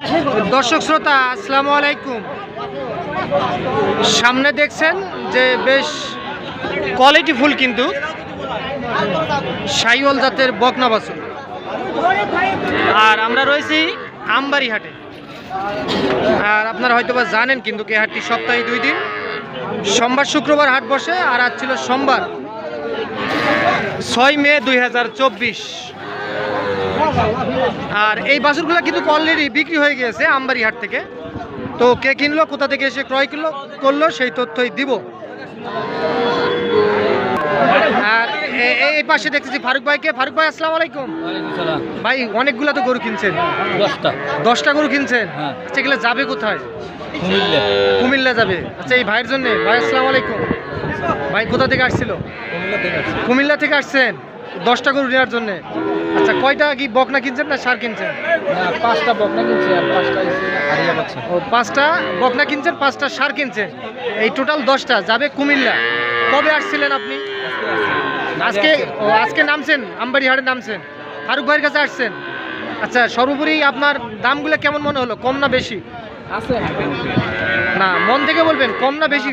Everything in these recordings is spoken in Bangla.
দর্শক শ্রোতা, আসসালামু আলাইকুম। সামনে দেখছেন যে বেশ কোয়ালিটি ফুল কিন্তু সাইওয়াল জাতের বকনা বাছুর। আর আমরা রয়েছি আমবাড়ি হাটে। আর আপনারা হয়তো বা জানেন কিন্তু এই হাটটি সপ্তাহে দুই দিন, সোমবার, শুক্রবার হাট বসে, আর আজ ছিল সোমবার, ছয় মে দুই হাজার চব্বিশ। আর এই বাছুরগুলো কিন্তু অলরেডি বিক্রি হয়ে গিয়েছে আমবাড়ি হাট থেকে। তো কে কিনলো কোথা থেকে এসে ক্রয় করল করল সেই তথ্যই দিব। আর এই পাশে দেখতেছি ফারুক ভাইকে। ফারুক ভাই আসসালামু আলাইকুম। ভাই অনেকগুলো তো গরু কিনছেন। দশটা। দশটা গরু কিনছেন? হ্যাঁ। আচ্ছা এগুলো যাবে কোথায়? কুমিল্লা। যাবে। আচ্ছা এই ভাইয়ের জন্য। ভাই আসসালামু আলাইকুম। ভাই কোথা থেকে আসছিল? কুমিল্লা থেকে আসছেন। দশটা গরু নেওয়ার জন্য। আচ্ছা কয়টা কি বকনা কিনছেন না সার কিনছেন? পাঁচটা বকনা কিনছে আর পাঁচটা হারিয়ে পাচ্ছে ও পাঁচটা বকনা কিনছেন পাঁচটা সার কিনছেন। এই টোটাল দশটা যাবে কুমিল্লা। কবে আসছিলেন আপনি? আজকে ও আজকে নামছেন আমবাড়ি হাটে নামছেন। ফারুক ভাইয়ের কাছে আসছেন। আচ্ছা সর্বোপরি আপনার দামগুলো কেমন মনে হলো? কম না বেশি? আছে না মন থেকে বলবেন কম না বেশি?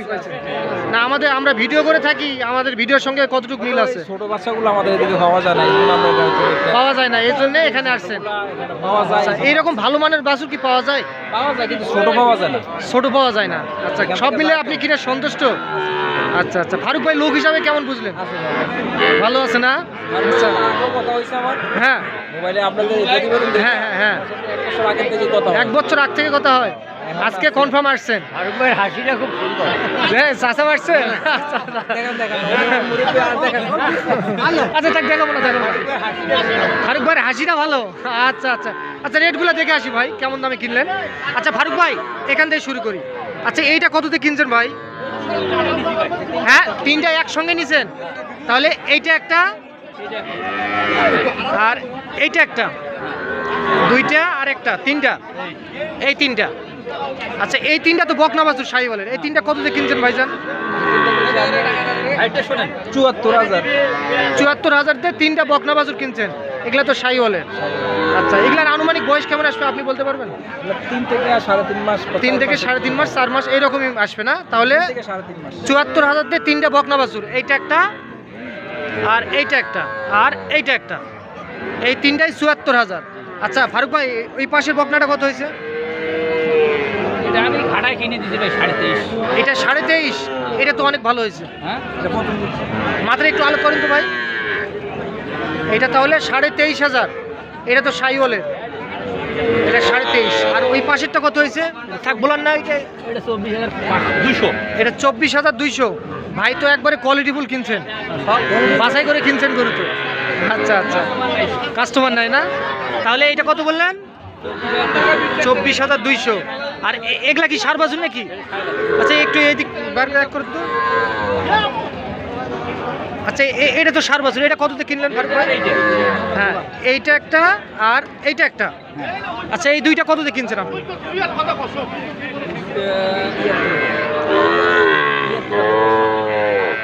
না আমাদের আমরা ভিডিও করে থাকি আমাদের ভিডিওর সঙ্গে কতটুকু মিল আছে? ছোট বাচ্চাগুলো আমাদের এদিকে পাওয়া যায় না পাওয়া যায় না এই জন্য এখানে আসছেন। পাওয়া যায় আচ্ছা এইরকম ভালো মানের বাছুর কি পাওয়া যায়? পাওয়া যায় কিন্তু ছোট পাওয়া যায় না। ছোট পাওয়া যায় না। আচ্ছা সব মিলে আপনি কিনে সন্তুষ্ট? আচ্ছা আচ্ছা ফারুক ভাই লোক হিসাবে কেমন বুঝলেন? ভালো আছে না? আচ্ছা। হ্যাঁ। মোবাইলে আপনাদের দেখে হ্যাঁ হ্যাঁ। হ্যাঁ। এক বছর আগ থেকে কথা হয়। আজকে কনফার্ম আসছেন? ফারুক ভাইয়ের হাসিটা খুব সুন্দর। হ্যাঁ চাষা মারছেন আচ্ছা আচ্ছা থাক দেখাবো না দেখাবো না। ফারুক ভাইয়ের হাসিটা ভালো? আচ্ছা আচ্ছা। আচ্ছা রেটগুলো দেখে আসি ভাই কেমন দামে কিনলেন? আচ্ছা ফারুক ভাই এখান থেকে শুরু করি। আচ্ছা এইটা কততে কিনছেন ভাই? হ্যাঁ তিনটা একসঙ্গে নিছেন? তাহলে এইটা একটা আর এইটা একটা। দুইটা আর একটা তিনটা। এই তিনটা। আচ্ছা এই তিনটা তো বকনা বাছুর শাহি বলেন। এই তিনটা কত কততে কিনছেন ভাইজান? চুয়াত্তর হাজার। চুয়াত্তর হাজার দিয়ে তিনটা বকনা বাছুর কিনছেন। এগুলা তো শাহি বলেন। আচ্ছা এগুলার আনুমানিক বয়স কেমন আসবে আপনি বলতে পারবেন? তিন থেকে সাড়ে তিন মাস তিন থেকে সাড়ে তিন মাস চার মাস এইরকমই আসবে না? তাহলে চুয়াত্তর হাজার দিয়ে তিনটা বকনা বাছুর। এইটা একটা আর এইটা একটা আর এইটা একটা। এই তিনটাই চুয়াত্তর হাজার। আচ্ছা ফারুক ভাই ওই পাশের বকনাটা কত হয়েছে? এটা আমি ঘাটায় কিনে দিতে ভাই সাড়ে তেইশ। এটা সাড়ে তেইশ? এটা তো অনেক ভালো হয়েছে। হ্যাঁ? প্রথম একটু আলো করেন তো ভাই। এটা তাহলে সাড়ে তেইশ হাজার। এটা তো সাইওয়ালের। এটা সাড়ে তেইশ। আর ওই পাশেরটা কত হয়েছে? থাক বলার না এটা এটা চব্বিশ হাজার দুশো এটা চব্বিশ হাজার দুইশো। ভাই তো একবারে কোয়ালিটি ফুল কিনছেন। বাছাই করে কিনছেন গরু তো। আচ্ছা আচ্ছা। কাস্টমার নাই না? তাহলে এটা কত বললেন? চব্বিশ হাজার দুইশো। আর এগুলা কি সার বাজুন নাকি? আচ্ছা একটু এদিক বার ব্যাক করে তো। আচ্ছা এটা তো সার বাছুর এটা কততে কিনলেন হ্যাঁ এইটা একটা আর এইটা একটা। আচ্ছা এই দুইটা কততে কিনছেন আপনি?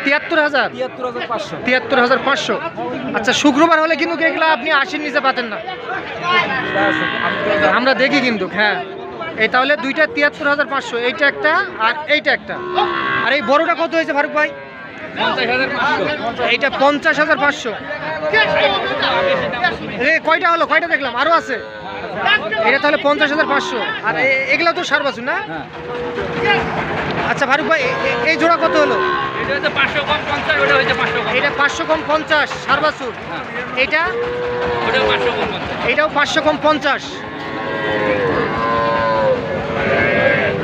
তিয়াত্তর হাজার? পাঁচশো। তিয়াত্তর হাজার পাঁচশো। আচ্ছা শুক্রবার হলে কিন্তু এগুলা আপনি আশির নিচে পাতেন না। আমরা দেখি কিন্তু হ্যাঁ। এই তাহলে দুইটা তিয়াত্তর হাজার পাঁচশো এইটা একটা আর এইটা একটা। আর এই বড়টা কত হয়েছে ফারুক ভাই? হাজার এইটা পঞ্চাশ হাজার পাঁচশো। এ কয়টা হলো? কয়টা দেখলাম? আরও আছে? এটা তাহলে পঞ্চাশ হাজার পাঁচশো। আর এগুলো তো সার বাছুর না? হ্যাঁ। আচ্ছা ফারুক ভাই এই জোড়া কত হলো? এটা পাঁচশো কম পঞ্চাশ সার বাছুর হ্যাঁ। এটা ওটা পাঁচশো কম পঞ্চাশ। এইটাও পাঁচশো কম পঞ্চাশ।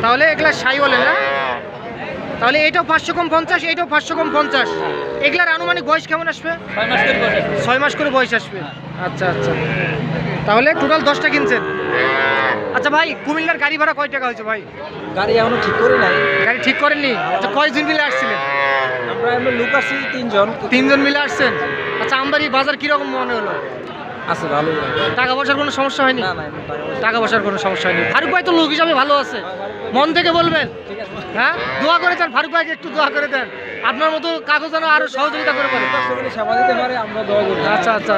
তাহলে এগুলা সাই বলে না? তাহলে এইটাও পাঁচশো কম পঞ্চাশ এইটাও পাঁচশো কম পঞ্চাশ। এগুলার আনুমানিক বয়স কেমন আসবে? ছয় মাস করে ছয় মাস করে বয়স আসবে। আচ্ছা আচ্ছা। তাহলে টোটাল দশটা কিনছেন? আচ্ছা ভাই কুমিল্লার গাড়ি ভাড়া কয় টাকা হয়েছে ভাই? গাড়ি এখনও ঠিক করে নাই। গাড়ি ঠিক করেননি? আচ্ছা কয়জন মিলে আসছিলেন? আমরা এমনি লোক আসছি তিনজন। তিনজন মিলে আসছেন? আচ্ছা আমবাড়ি বাজার কীরকম মনে হলো? আছে ভালো। টাকা পয়সার কোনো সমস্যা হয়নি? টাকা টাকা পয়সার কোনো সমস্যা হয়নি। ফারুক ভাই তো লোক হিসাবে ভালো আছে। মন থেকে বলবেন? হ্যাঁ? দোয়া করে দেন ফারুক ভাইকে একটু দোয়া করে দেন। আপনার মতো কাগজ যেন আরও সহযোগিতা করে পারে আচ্ছা আচ্ছা।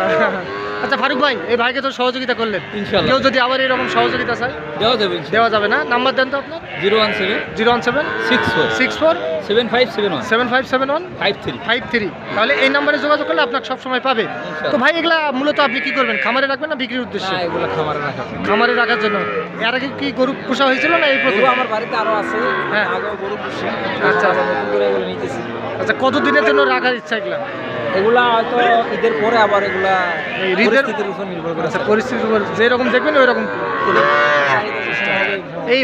আচ্ছা ফারুক ভাই এই ভাইকে তো সহযোগিতা করলেন। কেউ যদি আবার এরকম সহযোগিতা চায়? দেওয়া যাবে দেওয়া যাবে না? নাম্বার দেন তো আপনার। Zero one seven zero one seven six four six four seven five seven one seven five seven one five three five three. তাহলে এই নাম্বারে যোগাযোগ করলে আপনাকে সবসময় পাবে। তো ভাই এগুলা মূলত আপনি কি করবেন? খামারে রাখবেন না বিক্রির উদ্দেশ্যে? এগুলো খামারে রাখা খামারে রাখার জন্য। এর আগে কি গরু পোষা হয়েছিল না এই প্রথম? আমার বাড়িতে আরও আছে। হ্যাঁ। গরু পুষি। আচ্ছা। আচ্ছা। কত দিনের জন্য রাখার ইচ্ছা এগুলা? এগুলা হয়তো ঈদের পরে আবার এগুলা ঈদের- পরিস্থিতির উপর নির্ভর করে। আচ্ছা পরিস্থিতির উপর যেরকম দেখবেন ওই রকম চাহিদা চেষ্টা হবে। এই